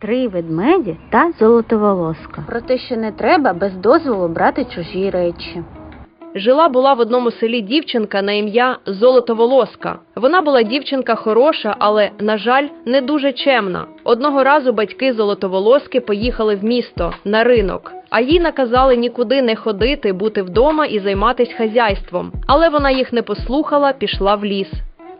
Три ведмеді та золотоволоска. Про те, що не треба без дозволу брати чужі речі. Жила була в одному селі дівчинка на ім'я Золотоволоска. Вона була дівчинка хороша, але, на жаль, не дуже чемна. Одного разу батьки Золотоволоски поїхали в місто на ринок, а їй наказали нікуди не ходити, бути вдома і займатися хазяйством. Але вона їх не послухала, пішла в ліс.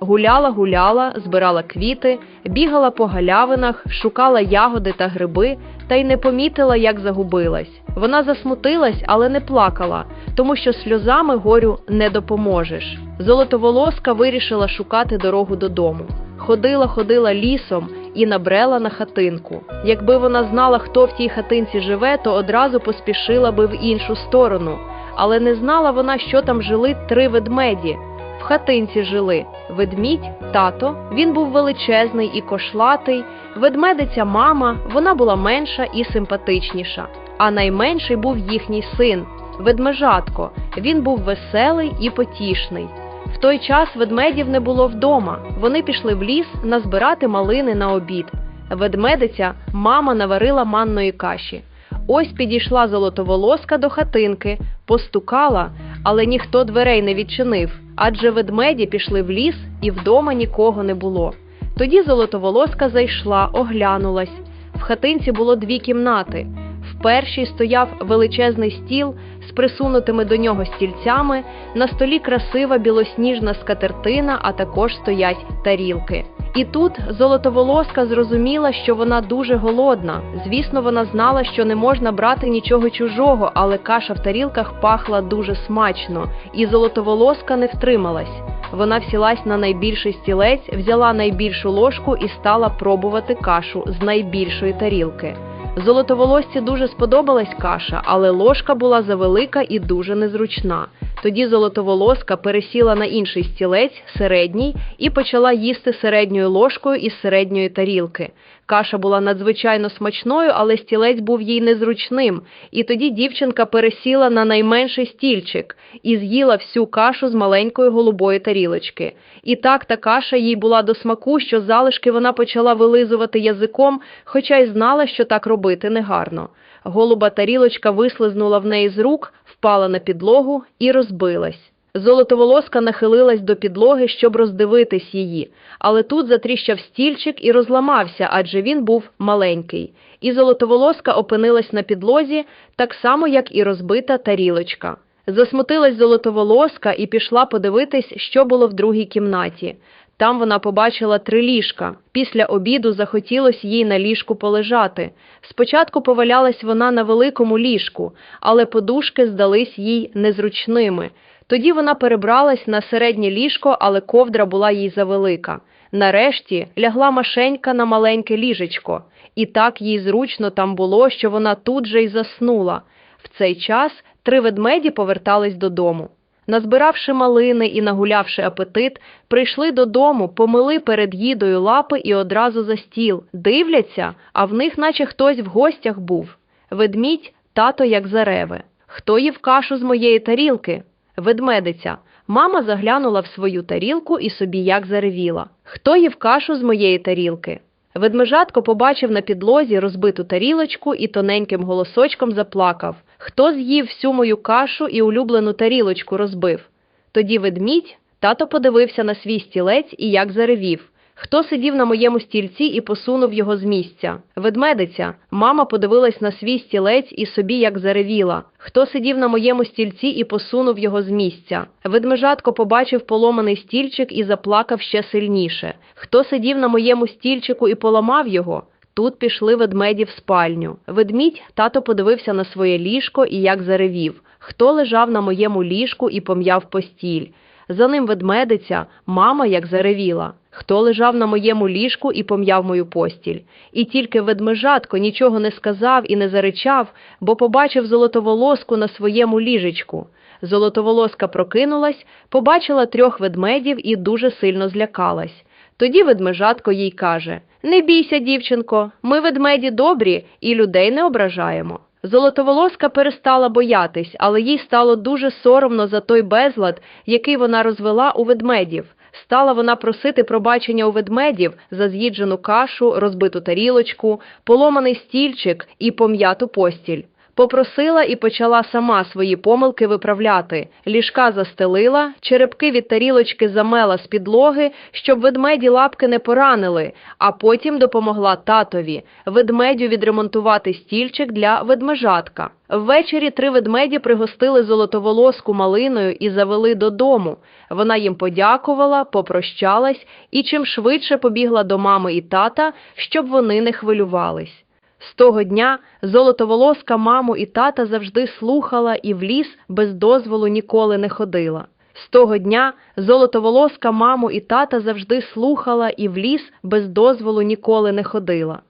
Гуляла, гуляла, збирала квіти, бігала по галявинах, шукала ягоди та гриби, та й не помітила, як загубилась. Вона засмутилась, але не плакала, тому що сльозами горю не допоможеш. Золотоволоска вирішила шукати дорогу додому. Ходила, ходила лісом і набрела на хатинку. Якби вона знала, хто в тій хатинці живе, то одразу поспішила би в іншу сторону. Але не знала вона, що там жили три ведмеді. В хатинці жили ведмідь, тато, він був величезний і кошлатий, ведмедиця мама, вона була менша і симпатичніша. А найменший був їхній син, ведмежатко. Він був веселий і потішний. В той час ведмедів не було вдома. Вони пішли в ліс назбирати малини на обід. Ведмедиця мама наварила манної каші. Ось підійшла золотоволоска до хатинки, постукала, але ніхто дверей не відчинив, адже ведмеді пішли в ліс і вдома нікого не було. Тоді золотоволоска зайшла, оглянулась. В хатинці було дві кімнати. Першій стояв величезний стіл з присунутими до нього стільцями, на столі красива білосніжна скатертина, а також стоять тарілки. І тут золотоволоска зрозуміла, що вона дуже голодна. Звісно, вона знала, що не можна брати нічого чужого, але каша в тарілках пахла дуже смачно, і золотоволоска не втрималась. Вона всілась на найбільший стілець, взяла найбільшу ложку і стала пробувати кашу з найбільшої тарілки. Золотоволосці дуже сподобалась каша, але ложка була завелика і дуже незручна. Тоді золотоволоска пересіла на інший стілець, середній, і почала їсти середньою ложкою із середньої тарілки. Каша була надзвичайно смачною, але стілець був їй незручним. І тоді дівчинка пересіла на найменший стільчик і з'їла всю кашу з маленької голубої тарілочки. І так та каша їй була до смаку, що залишки вона почала вилизувати язиком, хоча й знала, що так робити негарно. Голуба тарілочка вислизнула в неї з рук, впала на підлогу і розбилась. Золотоволоска нахилилась до підлоги, щоб роздивитись її, але тут затріщав стільчик і розламався, адже він був маленький. І золотоволоска опинилась на підлозі, так само, як і розбита тарілочка. Засмутилась золотоволоска і пішла подивитись, що було в другій кімнаті. Там вона побачила три ліжка. Після обіду захотілось їй на ліжку полежати. Спочатку повалялась вона на великому ліжку, але подушки здались їй незручними. Тоді вона перебралась на середнє ліжко, але ковдра була їй завелика. Нарешті лягла машенька на маленьке ліжечко, і так їй зручно там було, що вона тут же й заснула. В цей час три ведмеді повертались додому. Назбиравши малини і нагулявши апетит, прийшли додому, помили перед їдою лапи і одразу за стіл. Дивляться, а в них наче хтось в гостях був. Ведмідь, тато як зареве. Хто їв кашу з моєї тарілки? Ведмедиця. Мама заглянула в свою тарілку і собі як заревіла. Хто їв кашу з моєї тарілки? Ведмежатко побачив на підлозі розбиту тарілочку і тоненьким голосочком заплакав. Хто з'їв всю мою кашу і улюблену тарілочку розбив? Тоді ведмідь, тато подивився на свій стілець і як заревів. Хто сидів на моєму стільці і посунув його з місця? Ведмедиця. Мама подивилась на свій стілець і собі як заревіла. Хто сидів на моєму стільці і посунув його з місця? Ведмежатко побачив поломаний стільчик і заплакав ще сильніше. Хто сидів на моєму стільчику і поламав його? Тут пішли ведмеді в спальню. Ведмідь тато подивився на своє ліжко і як заревів. Хто лежав на моєму ліжку і пом'яв постіль? За ним ведмедиця, мама як заревіла. Хто лежав на моєму ліжку і пом'яв мою постіль? І тільки ведмежатко нічого не сказав і не заричав, бо побачив золотоволоску на своєму ліжечку. Золотоволоска прокинулась, побачила трьох ведмедів і дуже сильно злякалась. Тоді ведмежатко їй каже Не бійся, дівчинко, ми ведмеді добрі і людей не ображаємо. Золотоволоска перестала боятись, але їй стало дуже соромно за той безлад, який вона розвела у ведмедів. Стала вона просити пробачення у ведмедів за з'їджену кашу, розбиту тарілочку, поломаний стільчик і пом'яту постіль. Попросила і почала сама свої помилки виправляти. Ліжка застелила, черепки від тарілочки замела з підлоги, щоб ведмеді лапки не поранили, а потім допомогла татові, ведмедю відремонтувати стільчик для ведмежатка. Ввечері три ведмеді пригостили золотоволоску малиною і завели додому. Вона їм подякувала, попрощалась і чим швидше побігла до мами і тата, щоб вони не хвилювались. З того дня золотоволоска маму і тата завжди слухала і в ліс без дозволу ніколи не ходила. З того дня золотоволоска маму і тата завжди слухала і в ліс без дозволу ніколи не ходила.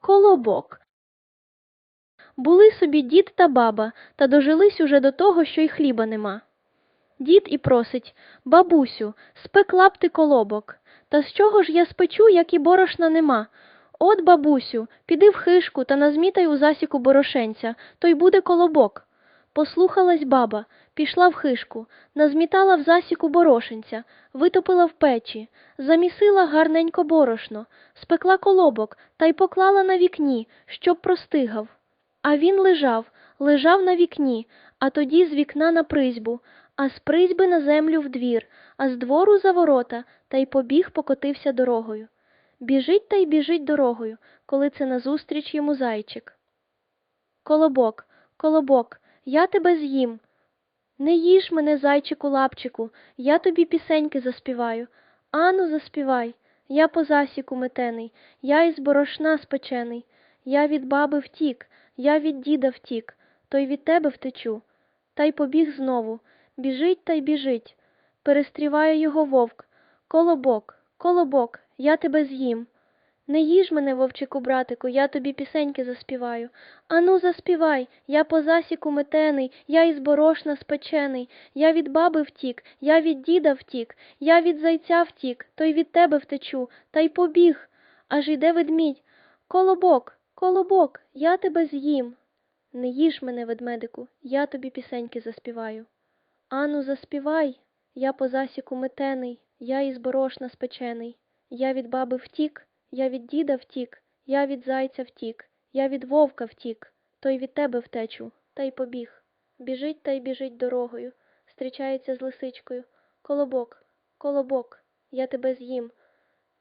Колобок. Були собі дід та баба, та дожились уже до того, що й хліба нема. Дід і просить бабусю, спекла б ти колобок. Та з чого ж я спечу, як і борошна нема? От, бабусю, піди в хишку та назмітай у засіку борошенця, то й буде колобок. Послухалась баба, пішла в хишку, назмітала в засіку борошенця, витопила в печі, замісила гарненько борошно, спекла колобок та й поклала на вікні, щоб простигав. А він лежав, лежав на вікні, а тоді з вікна на призьбу, а з призьби на землю в двір, а з двору за ворота, та й побіг покотився дорогою. Біжить та й біжить дорогою, коли це назустріч йому зайчик. Колобок, колобок, я тебе з'їм. Не їж мене, зайчику лапчику, я тобі пісеньки заспіваю. Ану, заспівай, я по засіку метений, я із борошна спечений, я від баби втік, я від діда втік, то й від тебе втечу. Та й побіг знову, біжить та й біжить. Перестріває його вовк. Колобок, колобок, я тебе з'їм. Не їж мене, вовчику братику, я тобі пісеньки заспіваю. Ану, заспівай, я по засіку метений, я із борошна спечений, я від баби втік, я від діда втік, я від зайця втік, то й від тебе втечу, та й побіг. Аж іде ведмідь. Колобок, колобок, я тебе з'їм. Не їж мене, ведмедику, я тобі пісеньки заспіваю. Ану, заспівай, я по засіку метений, я із борошна спечений, я від баби втік, я від діда втік, я від зайця втік, я від вовка втік, то й від тебе втечу, та й побіг. Біжить та й біжить дорогою, зустрічається з лисичкою. Колобок, колобок, я тебе з'їм.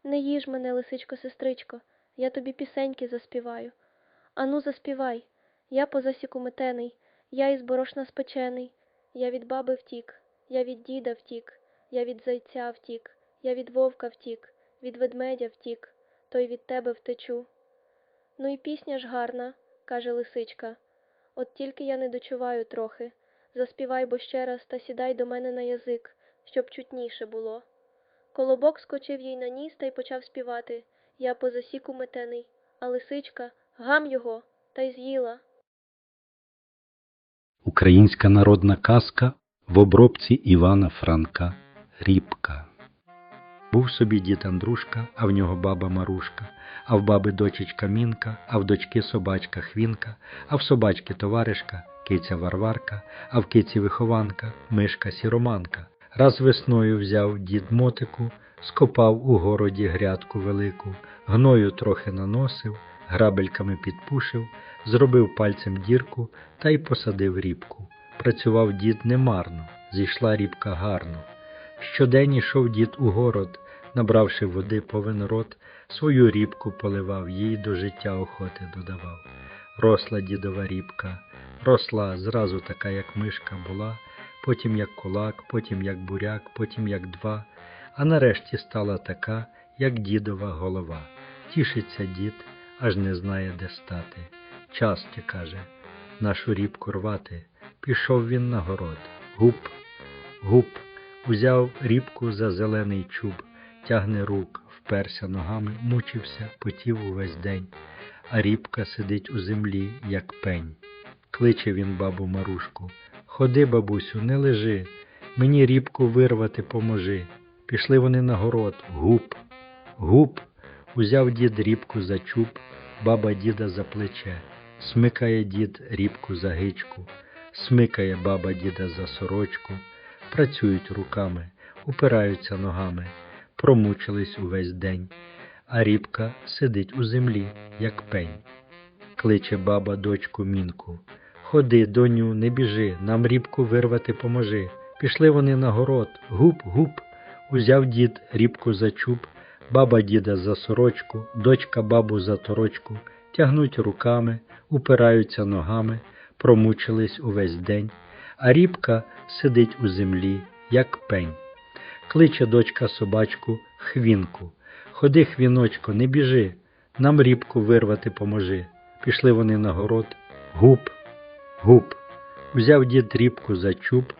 Не їж мене, лисичко, сестричко, я тобі пісеньки заспіваю. Ану, заспівай, я по засіку метений, я із борошна спечений, я від баби втік, я від діда втік, я від зайця втік, я від вовка втік, від ведмедя втік, то й від тебе втечу. Ну і пісня ж гарна, каже лисичка. От тільки я не дочуваю трохи. Заспівай бо ще раз та сідай до мене на язик, щоб чутніше було. Колобок скочив їй на ніс та й почав співати. Я по засіку метений, а лисичка гам його та й з'їла. Українська народна казка в обробці Івана Франка Рібка. Був собі дід Андрушка, а в нього баба Марушка, а в баби дочечка Мінка, а в дочки собачка Хвінка, а в собачки товаришка, киця Варварка, а в киці вихованка, мишка сіроманка. Раз весною взяв дід мотику, скопав у городі грядку велику, гною трохи наносив, грабельками підпушив, зробив пальцем дірку та й посадив рібку. Працював дід немарно, зійшла рібка гарно. Щодень ішов дід у город, набравши води повен рот, свою рібку поливав, їй до життя охоти додавав. Росла дідова рібка, росла зразу така, як мишка була, потім як кулак, потім як буряк, потім як два, а нарешті стала така, як дідова голова. Тішиться дід, аж не знає, де стати. Часті, каже, нашу рібку рвати. Пішов він на город. Гуп, гуп, узяв рібку за зелений чуб, тягне рук, вперся ногами, мучився, потів увесь день, а рібка сидить у землі, як пень. Кличе він бабу Марушку. Ходи, бабусю, не лежи, мені рібку вирвати поможи. Пішли вони на город. Гуп, гуп, узяв дід рібку за чуб, баба діда за плече. Смикає дід рібку за гичку, смикає баба діда за сорочку, працюють руками, упираються ногами, промучились увесь день, а рібка сидить у землі, як пень. Кличе баба дочку мінку. Ходи, доню, не біжи, нам рібку вирвати поможи. Пішли вони на город, гуп, гуп. Узяв дід рібку за чуб, баба діда за сорочку, дочка бабу за торочку, тягнуть руками, упираються ногами, промучились увесь день, а рібка сидить у землі, як пень. Кличе дочка собачку хвінку. Ходи, хвіночко, не біжи, нам рібку вирвати поможи. Пішли вони на город, гуп, гуп. Узяв дід рібку за чуб,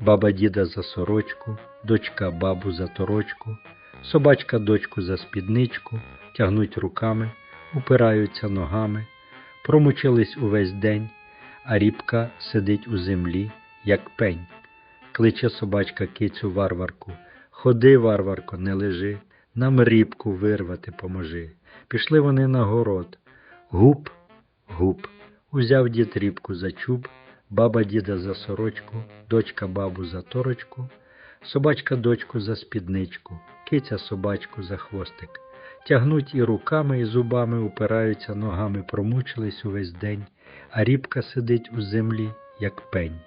баба діда за сорочку, дочка бабу за торочку, собачка дочку за спідничку, тягнуть руками, упираються ногами, промучились увесь день, а рібка сидить у землі, як пень. Кличе собачка кицю варварку. Ходи, варварко, не лежи, нам рібку вирвати поможи. Пішли вони на город. Гуп, гуп. Узяв дід рібку за чуб, баба діда за сорочку, дочка бабу за торочку, собачка дочку за спідничку, киця собачку за хвостик. Тягнуть і руками, і зубами упираються ногами, промучились увесь день, а рібка сидить у землі, як пень.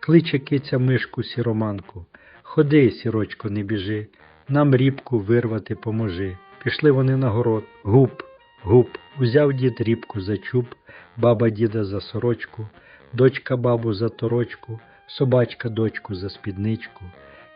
Кличе киця мишку сіроманку. Ходи, сірочко, не біжи, нам рібку вирвати поможи. Пішли вони на город. Гуп, гуп. Узяв дід рібку за чуб, баба діда за сорочку, дочка бабу за торочку, собачка дочку за спідничку,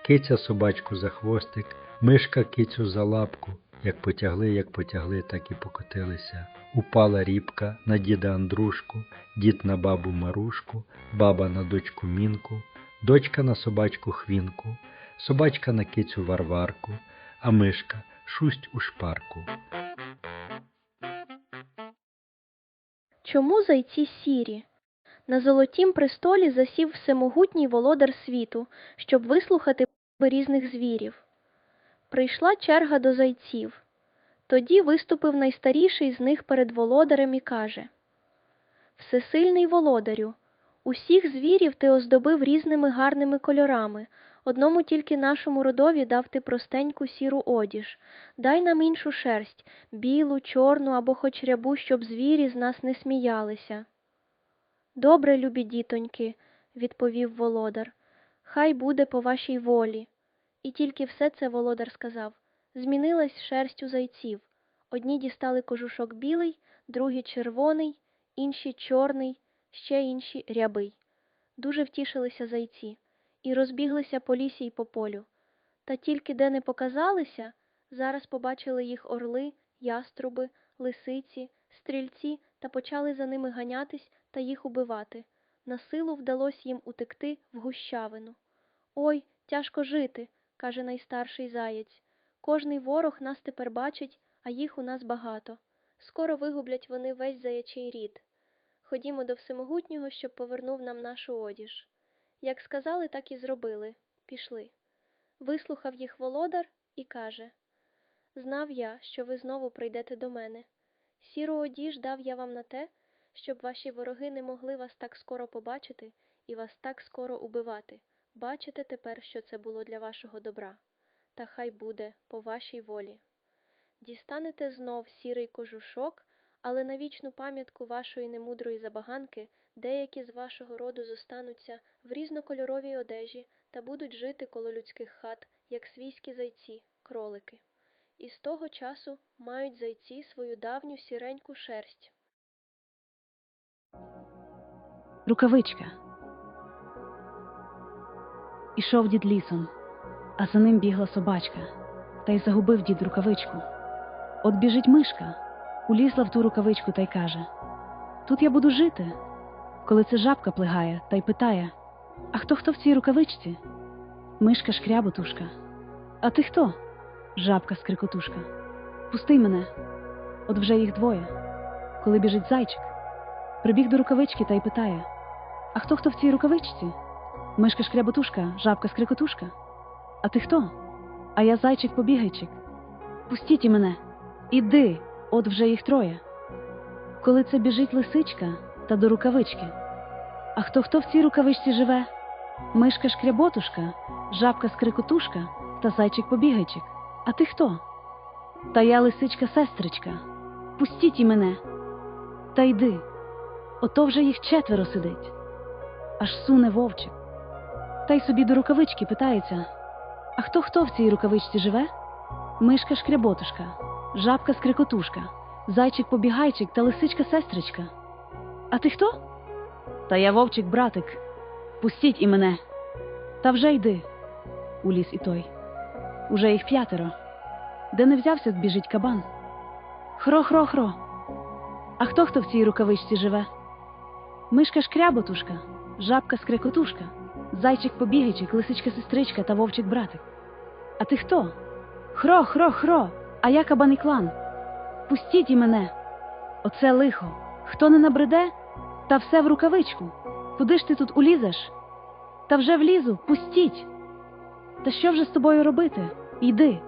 киця собачку за хвостик, мишка кицю за лапку. Як потягли, як потягли, так і покотилися. Упала рібка на діда Андрушку, дід на бабу Марушку, баба на дочку Мінку, дочка на собачку Хвінку, собачка на кицю Варварку, а мишка шусть у шпарку. Чому зайці сірі? На золотім престолі засів всемогутній володар світу, щоб вислухати різних звірів. Прийшла черга до зайців. Тоді виступив найстаріший з них перед володарем і каже Всесильний володарю, усіх звірів ти оздобив різними гарними кольорами, одному тільки нашому родові дав ти простеньку сіру одіж. Дай нам іншу шерсть, білу, чорну або хоч рябу, щоб звірі з нас не сміялися. Добре, любі дітоньки, відповів володар, хай буде по вашій волі. І тільки все це володар сказав. Змінилась шерсть у зайців. Одні дістали кожушок білий, другі червоний, інші чорний, ще інші рябий. Дуже втішилися зайці і розбіглися по лісі й по полю. Та тільки де не показалися, зараз побачили їх орли, яструби, лисиці, стрільці та почали за ними ганятись та їх убивати. На силу вдалося їм утекти в гущавину. Ой, тяжко жити, каже найстарший заєць. Кожний ворог нас тепер бачить, а їх у нас багато. Скоро вигублять вони весь заячий рід. Ходімо до всемогутнього, щоб повернув нам нашу одіж. Як сказали, так і зробили. Пішли. Вислухав їх володар і каже Знав я, що ви знову прийдете до мене. Сіру одіж дав я вам на те, щоб ваші вороги не могли вас так скоро побачити і вас так скоро убивати. Бачите тепер, що це було для вашого добра. Та хай буде по вашій волі. Дістанете знов сірий кожушок, але на вічну пам'ятку вашої немудрої забаганки деякі з вашого роду зостануться в різнокольоровій одежі та будуть жити коло людських хат, як свійські зайці, кролики. І з того часу мають зайці свою давню сіреньку шерсть. Рукавичка. Ішов дід лісом, а за ним бігла собачка, та й загубив дід рукавичку. От біжить мишка, улізла в ту рукавичку та й каже: Тут я буду жити. Коли це жабка плигає та й питає: А хто хто в цій рукавичці? Мишка шкряботушка. А ти хто? Жабка скрикотушка. Пусти мене. От вже їх двоє. Коли біжить зайчик, прибіг до рукавички та й питає: А хто хто в цій рукавичці? Мишка шкряботушка, жабка скрикотушка. А ти хто? А я зайчик побігайчик. Пустіть і мене. Іди, от вже їх троє. Коли це біжить лисичка та до рукавички. А хто хто в цій рукавичці живе? Мишка шкряботушка, жабка скрикотушка та зайчик побігайчик. А ти хто? Та я лисичка сестричка. Пустіть і мене. Та йди. Ото вже їх четверо сидить. Аж суне вовчик. Та й собі до рукавички питається. А хто хто в цій рукавичці живе? Мишка шкряботушка, жабка скрикотушка, зайчик побігайчик та лисичка сестричка. А ти хто? Та я вовчик, братик. Пустіть і мене. Та вже йди. У ліс і той. Уже їх п'ятеро. Де не взявся, біжить кабан. Хро-хро-хро. А хто хто в цій рукавичці живе? Мишка шкряботушка, жабка скрекотушка, зайчик побігайчик, лисичка сестричка та вовчик братик. А ти хто? Хро, хро, хро, а я кабаний клан. Пустіть і мене. Оце лихо. Хто не набреде, та все в рукавичку. Куди ж ти тут улізеш? Та вже влізу, пустіть. Та що вже з тобою робити? Йди.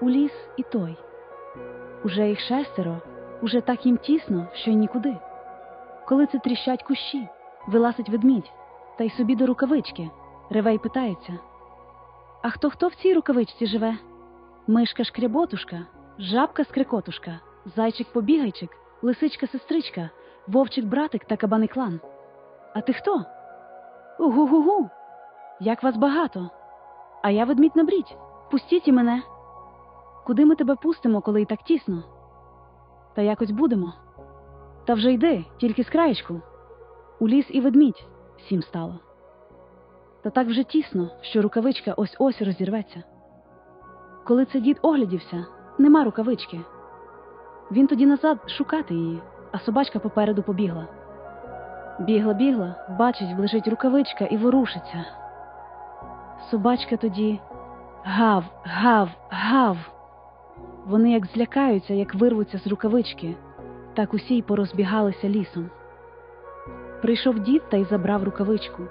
У ліс і той. Уже їх шестеро, уже так їм тісно, що й нікуди. Коли це тріщать кущі, вилазить ведмідь, та й собі до рукавички, реве й питається. А хто хто в цій рукавичці живе? Мишка шкряботушка, жабка скрикотушка, зайчик побігайчик, лисичка сестричка, вовчик братик та кабаний клан. А ти хто? Угу-гу-гу. Як вас багато. А я ведмідь набрідь. Пустіть і мене. Куди ми тебе пустимо, коли і так тісно? Та якось будемо. Та вже йди, тільки з краєчку. У ліс і ведмідь сім стало. Та так вже тісно, що рукавичка ось ось розірветься. Коли це дід оглядівся, нема рукавички. Він тоді назад шукати її, а собачка попереду побігла. Бігла, бігла, бачить, лежить рукавичка і ворушиться. Собачка тоді гав, гав, гав. Вони як злякаються, як вирвуться з рукавички, так усі й порозбігалися лісом. Прийшов дід та й забрав рукавичку,